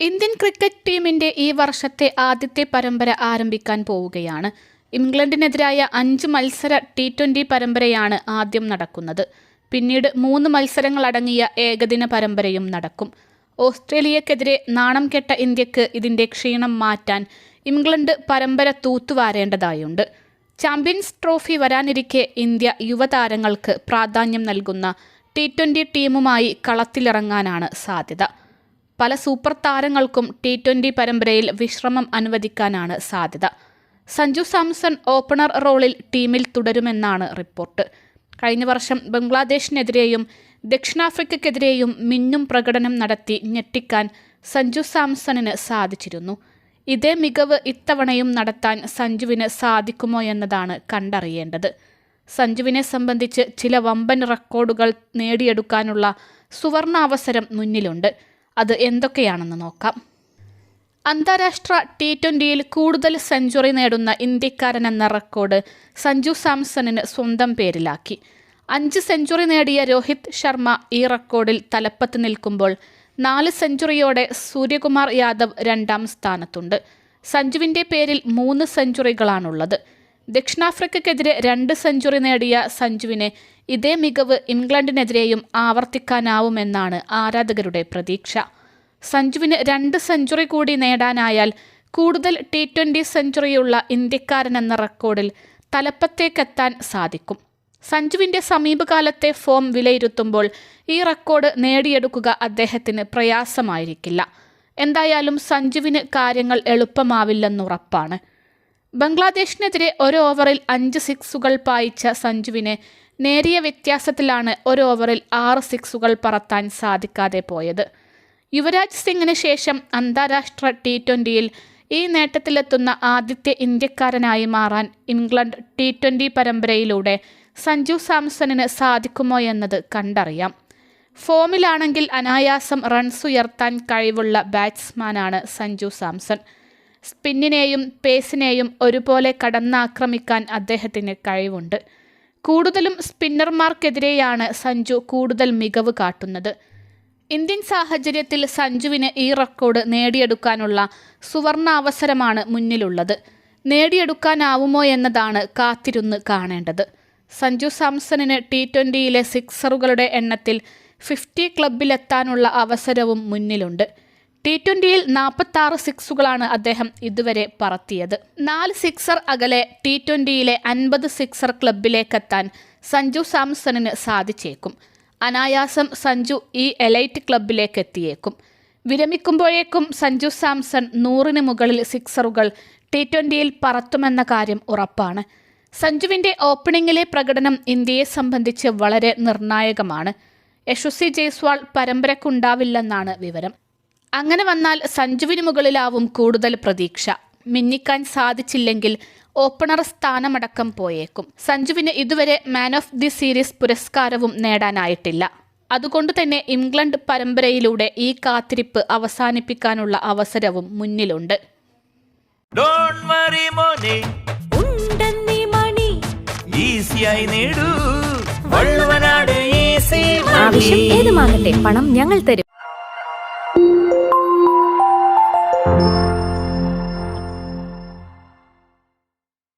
Indian cricket ടീമിന്റെ ഈ വർഷത്തെ ആദ്യത്തെ പരമ്പര ആരംഭിക്കാൻ പോവുകയാണ്. ഇംഗ്ലണ്ടിനെതിരായ അഞ്ച് മത്സര ടി ട്വന്റി പരമ്പരയാണ് ആദ്യം നടക്കുന്നത്. പിന്നീട് മൂന്ന് മത്സരങ്ങളടങ്ങിയ ഏകദിന പരമ്പരയും നടക്കും. ഓസ്ട്രേലിയക്കെതിരെ നാണം കെട്ട ഇന്ത്യയ്ക്ക് ഇതിന്റെ ക്ഷീണം മാറ്റാൻ ഇംഗ്ലണ്ട് പരമ്പര തൂത്തുവാരേണ്ടതായുണ്ട്. ചാമ്പ്യൻസ് ട്രോഫി വരാനിരിക്കെ ഇന്ത്യ യുവതാരങ്ങൾക്ക് പ്രാധാന്യം നൽകുന്ന ടി ട്വന്റി ടീമുമായി കളത്തിലിറങ്ങാനാണ് സാധ്യത. പല സൂപ്പർ താരങ്ങൾക്കും ടി ട്വന്റി പരമ്പരയിൽ വിശ്രമം അനുവദിക്കാനാണ് സാധ്യത. സഞ്ജു സാംസൺ ഓപ്പണർ റോളിൽ ടീമിൽ തുടരുമെന്നാണ് റിപ്പോർട്ട്. കഴിഞ്ഞ വർഷം ബംഗ്ലാദേശിനെതിരെയും ദക്ഷിണാഫ്രിക്കയ്ക്കെതിരെയും മിന്നും പ്രകടനം നടത്തി ഞെട്ടിക്കാൻ സഞ്ജു സാംസണിന് സാധിച്ചിരുന്നു. ഇതേ മികവ് ഇത്തവണയും നടത്താൻ സഞ്ജുവിന് സാധിക്കുമോ എന്നതാണ് കണ്ടറിയേണ്ടത്. സഞ്ജുവിനെ സംബന്ധിച്ച് ചില വമ്പൻ റെക്കോർഡുകൾ നേടിയെടുക്കാനുള്ള സുവർണാവസരം മുന്നിലുണ്ട്. അത് എന്തൊക്കെയാണെന്ന് നോക്കാം. അന്താരാഷ്ട്ര ടി ട്വന്റിയിൽ കൂടുതൽ സെഞ്ചുറി നേടുന്ന ഇന്ത്യക്കാരൻ എന്ന റെക്കോർഡ് സഞ്ജു സാംസണിന് സ്വന്തം പേരിലാക്കി. അഞ്ച് സെഞ്ചുറി നേടിയ രോഹിത് ശർമ്മ ഈ റെക്കോർഡിൽ തലപ്പത്ത് നിൽക്കുമ്പോൾ നാല് സെഞ്ചുറിയോടെ സൂര്യകുമാർ യാദവ് രണ്ടാം സ്ഥാനത്തുണ്ട്. സഞ്ജുവിന്റെ പേരിൽ മൂന്ന് സെഞ്ചുറികളാണുള്ളത്. ദക്ഷിണാഫ്രിക്കയ്ക്കെതിരെ രണ്ട് സെഞ്ചുറി നേടിയ സഞ്ജുവിനെ ഇതേ മികവ് ഇംഗ്ലണ്ടിനെതിരെയും ആവർത്തിക്കാനാവുമെന്നാണ് ആരാധകരുടെ പ്രതീക്ഷ. സഞ്ജുവിന് രണ്ട് സെഞ്ചുറി കൂടി നേടാനായാൽ കൂടുതൽ ടി ട്വന്റി സെഞ്ചുറിയുള്ള ഇന്ത്യക്കാരനെന്ന റെക്കോർഡിൽ തലപ്പത്തേക്കെത്താൻ സാധിക്കും. സഞ്ജുവിന്റെ സമീപകാലത്തെ ഫോം വിലയിരുത്തുമ്പോൾ ഈ റെക്കോർഡ് നേടിയെടുക്കുക അദ്ദേഹത്തിന് പ്രയാസമായിരിക്കില്ല. എന്തായാലും സഞ്ജുവിന് കാര്യങ്ങൾ എളുപ്പമാവില്ലെന്നുറപ്പാണ് ബംഗ്ലാദേശിനെതിരെ ഒരു ഓവറിൽ അഞ്ച് സിക്സുകൾ പായിച്ച സഞ്ജുവിന് നേരിയ വ്യത്യാസത്തിലാണ് ഒരു ഓവറിൽ ആറ് സിക്സുകൾ പറത്താൻ സാധിക്കാതെ പോയത്. യുവരാജ് സിംഗിന് ശേഷം അന്താരാഷ്ട്ര ടി ട്വന്റിയിൽ ഈ നേട്ടത്തിലെത്തുന്ന ആദ്യത്തെ ഇന്ത്യക്കാരനായി മാറാൻ ഇംഗ്ലണ്ട് ടി ട്വന്റി പരമ്പരയിലൂടെ സഞ്ജു സാംസണിന് സാധിക്കുമോ എന്നത് കണ്ടറിയാം. ഫോമിലാണെങ്കിൽ അനായാസം റൺസ് ഉയർത്താൻ കഴിവുള്ള ബാറ്റ്സ്മാനാണ് സഞ്ജു സാംസൺ. സ്പിന്നിനെയും പേസിനെയും ഒരുപോലെ കടന്നാക്രമിക്കാൻ അദ്ദേഹത്തിന് കഴിവുണ്ട്. കൂടുതലും സ്പിന്നർമാർക്കെതിരെയാണ് സഞ്ജു കൂടുതൽ മികവ് കാട്ടുന്നത്. ഇന്ത്യൻ സാഹചര്യത്തിൽ സഞ്ജുവിന് ഈ റെക്കോർഡ് നേടിയെടുക്കാനുള്ള സുവർണ അവസരമാണ് മുന്നിലുള്ളത്. നേടിയെടുക്കാനാവുമോ എന്നതാണ് കാത്തിരുന്ന് കാണേണ്ടത്. സഞ്ജു സാംസണിന് ടി ട്വന്റിയിലെ സിക്സറുകളുടെ എണ്ണത്തിൽ ഫിഫ്റ്റി ക്ലബിലെത്താനുള്ള അവസരവും മുന്നിലുണ്ട്. ടി ട്വന്റിയിൽ നാൽപ്പത്തി ആറ് സിക്സുകളാണ് അദ്ദേഹം ഇതുവരെ പറത്തിയത്. നാല് സിക്സർ അകലെ ടി ട്വന്റിയിലെ അൻപത് സിക്സർ ക്ലബിലേക്കെത്താൻ സഞ്ജു സാംസണിന് സാധിച്ചേക്കും. അനായാസം സഞ്ജു ഈ എലൈറ്റ് ക്ലബിലേക്ക് എത്തിയേക്കും വിരമിക്കുമ്പോഴേക്കും സഞ്ജു സാംസൺ നൂറിന് മുകളിൽ സിക്സറുകൾ ടി ട്വന്റിയിൽ പറത്തുമെന്ന കാര്യം ഉറപ്പാണ്. സഞ്ജുവിന്റെ ഓപ്പണിംഗിലെ പ്രകടനം ഇന്ത്യയെ സംബന്ധിച്ച് വളരെ നിർണായകമാണ്. യശസ്വി ജയ്സ്വാൾ പരമ്പരക്കുണ്ടാവില്ലെന്നാണ് വിവരം. അങ്ങനെ വന്നാൽ സഞ്ജുവിന് മുകളിലാവും കൂടുതൽ പ്രതീക്ഷ. മിന്നിക്കാൻ സാധിച്ചില്ലെങ്കിൽ ഓപ്പണർ സ്ഥാനമടക്കം പോയേക്കും. സഞ്ജുവിന് ഇതുവരെ മാൻ ഓഫ് ദി സീരീസ് പുരസ്കാരവും നേടാനായിട്ടില്ല. അതുകൊണ്ട് തന്നെ ഇംഗ്ലണ്ട് പരമ്പരയിലൂടെ ഈ കാത്തിരിപ്പ് അവസാനിപ്പിക്കാനുള്ള അവസരവും മുന്നിലുണ്ട്. ഡോണ്ട് വറി മോനെ. ഉണ്ടെന്നീ മണി. ഈസിയായി നേടൂ. വള്ളുവനാട് ഈസി ആവശ്യം ഏതുമാകട്ടെ പണം ഞങ്ങൾ തരും.